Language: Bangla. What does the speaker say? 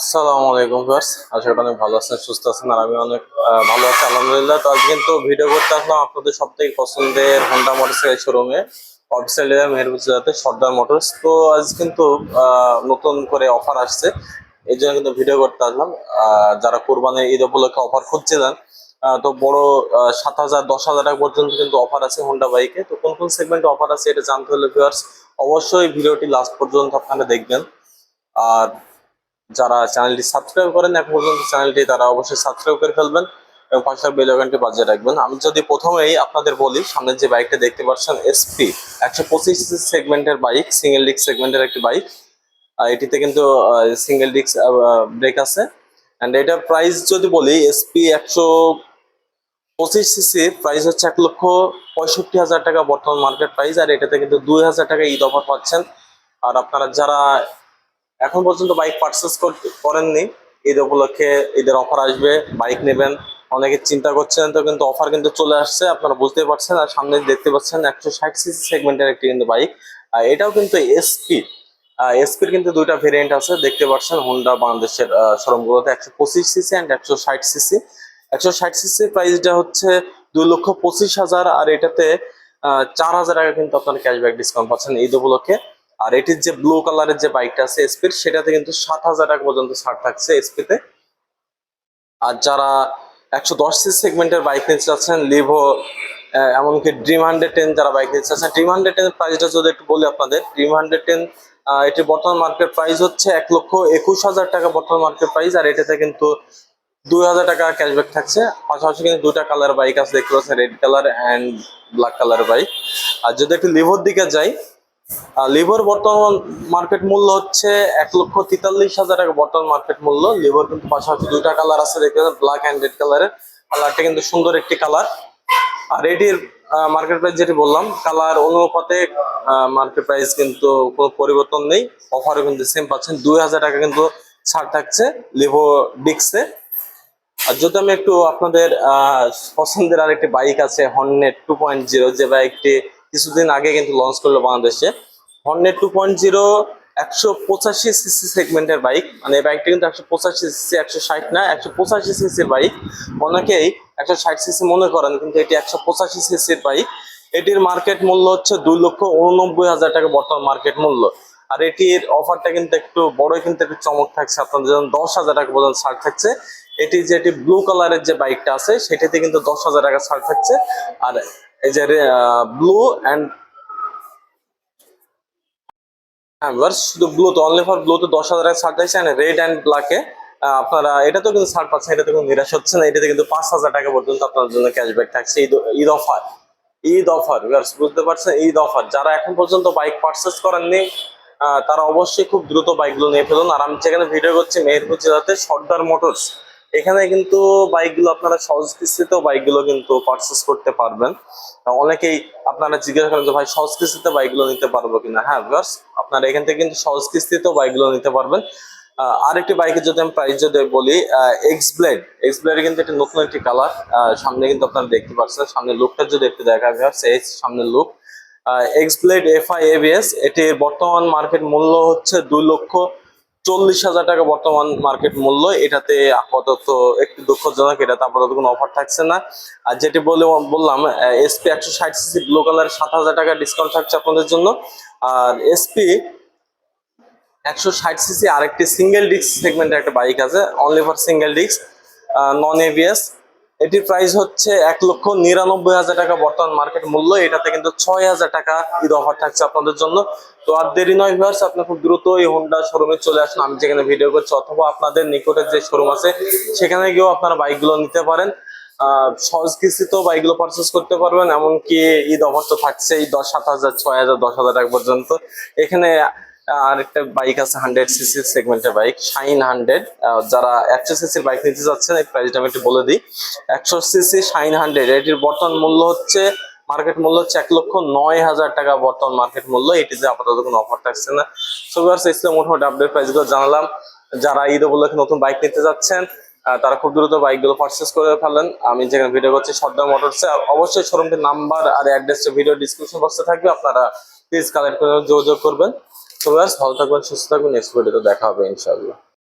আসসালামু আলাইকুম ভিউয়ার্স। আশা করি অনেক ভালো আছেন, সুস্থ আছেন, আর আমি অনেক ভালো আছি, আলহামদুলিল্লাহ। তো আজকে কিন্তু ভিডিও করতে আসলাম আপনাদের সব থেকে পছন্দের হোন্ডা মোটরসাইকেল শোরুমে অফিসিয়াল মেহরবুজাতে সর্দার মোটরস তো আজ কিন্তু নতুন করে অফার আসছে, এই জন্য কিন্তু ভিডিও করতে আসলাম। যারা কোরবানির ঈদ উপলক্ষে অফার খুঁজছিলেন তো বড় সাত হাজার, দশ হাজার টাকা পর্যন্ত কিন্তু অফার আছে হোন্ডা বাইকে তো কোন কোন সেগমেন্টে অফার আছে, এটা জানতে হলে ভিউয়ার্স, অবশ্যই ভিডিওটি লাস্ট পর্যন্ত আপনারা দেখবেন। আর যারা চ্যানেলটি সাবস্ক্রাইব করেন, এখন পর্যন্ত চ্যানেলটি তারা অবশ্যই সাবস্ক্রাইব করে ফেলবেন এবং পাশে বেল আইকনটি বাজিয়ে রাখবেন। আমি যদি প্রথমেই আপনাদের বলি, সামনে যে বাইকটা দেখতে পাচ্ছেন এসপি একশো পঁচিশ সেগমেন্টের বাইক সিঙ্গেল ডিস্ক সেগমেন্টের একটি বাইক এটিতে কিন্তু সিঙ্গেল ডিস্ক ব্রেক আছে। অ্যান্ড এটার প্রাইস যদি বলি এসপি একশো পঁচিশ সিসি প্রাইস হচ্ছে এক লক্ষ পঁয়ষট্টি হাজার টাকা বর্তমান মার্কেট প্রাইস আর এটাতে কিন্তু দুই হাজার টাকা ঈদ অফার পাচ্ছেন। আর আপনারা যারা এখন পর্যন্ত বাইক পারচেস করেননি। ঈদ উপলক্ষে ঈদের অফার আসবে বাইক নেবেন। অনেকে চিন্তা করছেন তো, কিন্তু অফার কিন্তু চলে আসছে, আপনারা বুঝতে পারছেন। আর সামনে দেখতে পাচ্ছেন একশো ষাট সিসি সেগমেন্টের একটি কিন্তু বাইক আর এটাও কিন্তু এসপি এসপির কিন্তু দুইটা ভেরিয়েন্ট আছে, দেখতে পাচ্ছেন হোন্ডা বাংলাদেশের শোরুমগুলোতে একশো পঁচিশ সিসি অ্যান্ড একশো ষাট সিসি একশো ষাট সিসি প্রাইসটা হচ্ছে দুই লক্ষ পঁচিশ হাজার, আর এটাতে চার হাজার টাকা কিন্তু আপনারা ক্যাশব্যাক ডিসকাউন্ট পাচ্ছেন ঈদ উপলক্ষে। আর এটির যে ব্লু কালারের যে বাইকটা আছে এসপির সেটাতে কিন্তু সাত হাজার টাকা পর্যন্ত ছাড় থাকছে এসপিতে আর যারা একশো দশ সি সেগমেন্টের বাইক নিতে চাচ্ছেন লিভো এমনকি ড্রিম হান্ড্রেড টেন যারা বাইক নিতে চাচ্ছেন ড্রিম হান্ড্রেড টেনের প্রাইসটা যদি একটু বলি আপনাদের ড্রিম হান্ড্রেড টেন এটির বর্তমান মার্কেট প্রাইস হচ্ছে এক লক্ষ একুশ হাজার টাকা বর্তমান মার্কেট প্রাইস আর এটাতে কিন্তু দুই হাজার টাকা ক্যাশব্যাক থাকছে। পাশাপাশি কিন্তু দুটা কালার বাইক আছে, দেখতে পাচ্ছেন red colour and black colour bike আর যদি একটু লিভোর দিকে যাই লিভার বর্তমান মার্কেট মূল্য হচ্ছে এক লক্ষ তেতাল্লিশ হাজার টাকা বর্তমান মার্কেট মূল্য। লিভার কিন্তু পাশাপাশি দুইটা কালার আছে, দেখতে পাচ্ছেন ব্ল্যাক অ্যান্ড রেড কালারের কালারটা কিন্তু সুন্দর একটি কালার আর এটির মার্কেট প্রাইস যেটি বললাম কালার অনুপাতে মার্কেট প্রাইস কিন্তু কোনো পরিবর্তন নেই। অফারও কিন্তু সেম পাচ্ছেন। দুই হাজার টাকা কিন্তু ছাড় থাকছে লিভো ডিক্সে আর যদি আমি একটু আপনাদের পছন্দের আরেকটি বাইক আছে হর্নেট টু পয়েন্ট জিরো যে বাইকটি কিছুদিন আগে কিন্তু লঞ্চ করল বাংলাদেশে। হর্নেট টু পয়েন্ট জিরো একশো পঁচাশি সিসি সেগমেন্টের বাইক মানে এই বাইকটা কিন্তু একশো পঁচাশি সিসি একশো ষাট না, একশো পঁচাশি সিসির বাইক অনেকেই একশো ষাট সিসি মনে করেন, কিন্তু এটি একশো পঁচাশি সিসির বাইক এটির মার্কেট মূল্য হচ্ছে দুই লক্ষ উননব্বই হাজার টাকা বর্তমান মার্কেট মূল্য। আর এটির অফারটা কিন্তু একটু বড় কিন্তু একটু চমক থাকছে। আপনাদের জন্য দশ হাজার টাকা পর্যন্ত ছাড় থাকছে। এটি যেটি ব্লু কালারের যে বাইকটা আছে, সেটিতে কিন্তু দশ হাজার টাকা ছাড় থাকছে। আর এই যে ব্লু অ্যান্ড হ্যাঁ এবার শুধু ব্লু তো অনলি ফর ব্লু তো দশ হাজার ছাড় থাকছে রেড অ্যান্ড ব্ল্যাকে আপনারা, এটাতেও কিন্তু ছাড় পাচ্ছেন এটাতে কোনো নিরাশ হচ্ছে না, এটাতে কিন্তু পাঁচ হাজার টাকা পর্যন্ত আপনার জন্য ক্যাশব্যাক থাকছে, ঈদ ঈদ অফার ঈদ অফার বুঝতে পারছেন? ঈদ অফার, যারা এখন পর্যন্ত বাইক পারচেস করেননি তারা অবশ্যই খুব দ্রুত বাইকগুলো নিয়ে ফেলুন, আর আমি যেখানে ভিডিও করছি, মেহেরপুর জেলাতে সর্দার মোটরস এখানে কিন্তু বাইকগুলো আপনারা সহজ কিস্তিতেও বাইকগুলো কিন্তু পারচেস করতে পারবেন। অনেকেই আপনারা জিজ্ঞাসা করেন যে, ভাই, সহজ কিস্তিতে বাইকগুলো নিতে পারব কিনা? হ্যাঁ ভিউয়ার্স আপনারা এখান থেকে কিন্তু সহজ কিস্তিতেও বাইকগুলো নিতে পারবেন। আরেকটি বাইকের যদি আমি প্রাইস যদি বলি এক্স ব্লেড এক্স ব্লেড কিন্তু একটি নতুন একটি কালার সামনে কিন্তু আপনারা দেখতে পাচ্ছেন। সামনে লুকটা যদি একটু দেখা যায় সেই সামনের look X blade F I ABS এটির বর্তমান মার্কেট মূল্য হচ্ছে দুই লক্ষ চল্লিশ হাজার টাকা বর্তমান মার্কেট মূল্য। এটাতে আপাতত একটু দুঃখজনক, এটাতে আপাতত কোনো অফার থাকছে না। আর যেটি বলে বললাম এসপি একশো ষাট সিসি ব্লু কালার সাত হাজার টাকা ডিসকাউন্ট থাকছে আপনাদের জন্য। আর এসপি একশো ষাট সিসি আরেকটি সিঙ্গেল ডিস্ক সেগমেন্টের একটা বাইক আছে only for single disc non ABS এটির প্রাইস হচ্ছে এক লক্ষ নিরানব্বই হাজার টাকা। বর্তমান মার্কেট মূল্য, এটাতে কিন্তু ছয় হাজার টাকা ঈদ অফার থাকছে আপনাদের জন্য। তো আর দেরি নয় ভিউয়ার্স আপনি খুব দ্রুত এই হোন্ডা শোরুমে চলে আসুন। আমি যেখানে ভিডিও করছি অথবা আপনাদের নিকটের যে শোরুম আছে, সেখানে গিয়েও আপনারা বাইকগুলো নিতে পারেন। সহজ কিস্তিতেও বাইকগুলো পারচেস করতে পারবেন, এমনকি ঈদ অফার তো থাকছেই দশ, সাত হাজার, ছয় হাজার, দশ হাজার টাকা পর্যন্ত। এখানে আরেকটা বাইক আছে হান্ড্রেড সিসি সেগমেন্টের বাইক শাইন হান্ড্রেড যারা একশো সিসির বাইক নিতে যাচ্ছেন, এই প্রাইসটা আমি একটু বলে দিই। একশো সিসি শাইন হান্ড্রেড এটির বর্তমান মূল্য হচ্ছে মার্কেট মূল্য হচ্ছে এক লক্ষ নয় হাজার টাকা বর্তমান মার্কেট মূল্য। এটিতে আপাতত কোনো অফার থাকছে না। সো ভিউয়ার্স ইসলাম মোটামুটি আপডেট প্রাইসগুলো জানালাম। যারা ঈদ উপলক্ষে নতুন বাইক নিতে যাচ্ছেন তারা খুব দ্রুত বাইকগুলো পারচেস করে ফেলেন। আমি যেখানে ভিডিও করছি সর্দার মোটরসে অবশ্যই শোরুমটির নাম্বার আর অ্যাড্রেসটা ভিডিও ডিসক্রিপশন বক্সে থাকবে। আপনারা প্লিজ কালেক্ট করে যোগাযোগ করবেন। ব্যাস ভালো থাকবেন সুস্থ থাকবেন নেক্সট ভিডিওতে দেখা হবে ইনশাআল্লাহ।